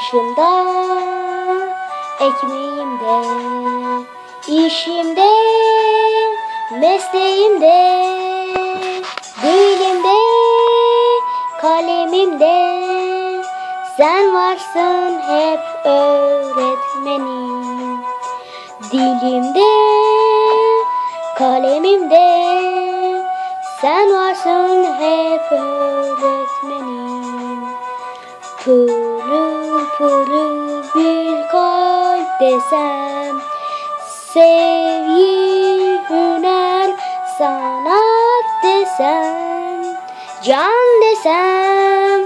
Başımda, ekmeğimde, işimde, mesleğimde, dilimde, kalemimde. Sen varsın hep öğretmenim. Dilimde, kalemimde, sen varsın hep öğretmenim. Pırıl desem Sevgi, hüner, sanat desem Can desem,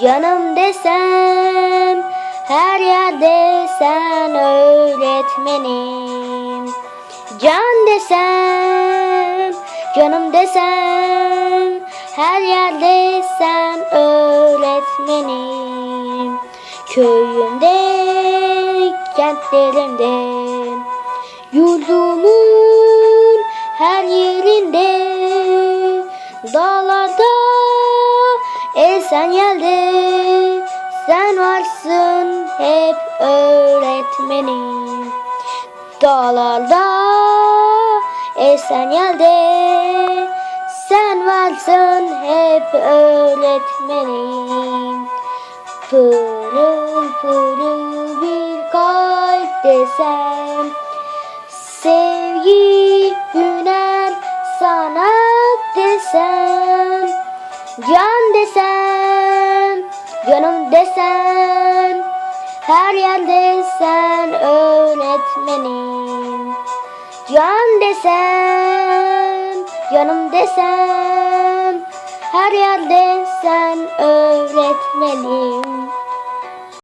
canım desem Her yerde sen öğretmenim. Can desem, canım desem Her yerde sen öğretmenim. Köyümde, kentlerimde Yurdumun her yerinde Dağlarda esen yelde Sen varsın hep öğretmenim. Dağlarda esen yerde Sen varsın hep öğretmenim. Pırıl pırıl bir kalp desem Sevgi, hüner, sanat desem. Can desem, canım desem Her yerde sen öğretmenim. Can desem, canım desem Her yerde sen öğretmenim